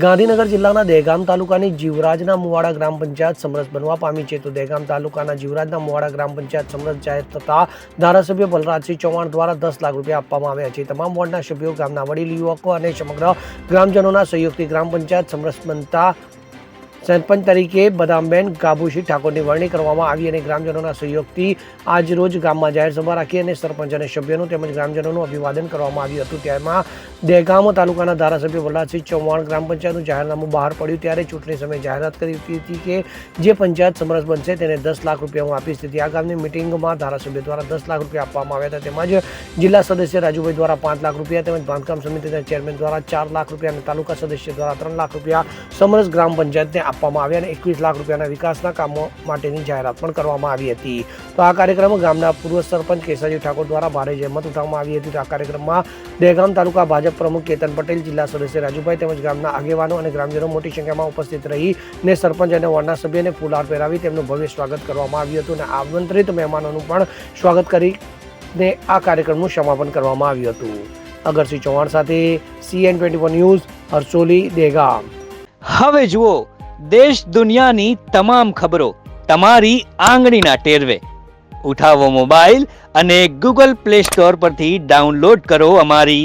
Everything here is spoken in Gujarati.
ગાંધીનગર જિલ્લાના દહેગામ તાલુકાની જીવરાજના મુવાડા ગ્રામ પંચાયત સમરસ બનવા પામી છે. તો દહેગામ તાલુકાના જીવરાજના મુવાડા ગ્રામ પંચાયત સમરસ જાહેર થતા ધારાસભ્ય બલરાજસિંહ ચૌહાણ દ્વારા દસ લાખ રૂપિયા આપવામાં આવ્યા છે. તમામ વોર્ડના સભ્યો, ગામના વડીલ, યુવકો અને સમગ્ર ગ્રામજનોના સહયોગથી ગ્રામ પંચાયત સમરસ બનતા સરપંચ તરીકે બદામબેન ગાબુશી ઠાકોરની વરણી કરવામાં આવી અને ગ્રામજનોના સહયોગથી આજ રોજ ગામમાં જાહેર સભા રાખી અને સરપંચ અને સભ્યોનું તેમજ ગ્રામજનોનું અભિવાદન કરવામાં આવ્યું હતું. તેમાં દહેગામ તાલુકાના ધારાસભ્ય વલ્લાદસિંહ ચૌહાણ ગ્રામ પંચાયતનું જાહેરનામું બહાર પડ્યું ત્યારે ચૂંટણી સમયે જાહેરાત કરી હતી કે જે પંચાયત સમરસ બનશે તેને દસ લાખ રૂપિયા હું આપીશ. તેથી આ ગામની મિટિંગમાં ધારાસભ્ય દ્વારા દસ લાખ રૂપિયા આપવામાં આવ્યા હતા. તેમજ જિલ્લા સદસ્ય રાજુભાઈ દ્વારા પાંચ લાખ રૂપિયા તેમજ બાંધકામ સમિતિના ચેરમેન દ્વારા ચાર લાખ રૂપિયા અને તાલુકા સદસ્ય દ્વારા ત્રણ લાખ રૂપિયા સમરસ ગ્રામ પંચાયતને આપવામાં આવ્યા અને એકવીસ લાખ રૂપિયાના વિકાસના કામો માટેની જાહેરાત પણ કરવામાં આવી હતી. તો આ કાર્યક્રમ ગામના પૂર્વ સરપંચ કેસાજી ઠાકોર દ્વારા ભારે જહેમત ઉઠાવવામાં આવી હતી. તો આ કાર્યક્રમમાં દહેગામ તાલુકા ભાજપ પ્રમુખ કેતન પટેલ, જિલ્લા સદસ્ય રાજુભાઈ તેમજ ગામના આગેવાનો અને ગ્રામજનો મોટી સંખ્યામાં ઉપસ્થિત રહીને સરપંચ અને વોર્ડના સભ્યને ફૂલહાર પહેરાવી તેમનું ભવ્ય સ્વાગત કરવામાં આવ્યું હતું અને આમંત્રિત મહેમાનોનું પણ સ્વાગત કરીને આ કાર્યક્રમનું સમાપન કરવામાં આવ્યું હતું. અગરસિંહ ચૌહાણ સાથે CN twenty one news, Harsoli Dahegam હવે જુઓ, દેશ દુનિયાની તમામ ખબરો તમારી આંગળીના ટેરવે. ઉઠાવો મોબાઈલ અને ગૂગલ પ્લે સ્ટોર પરથી ડાઉનલોડ કરો અમારી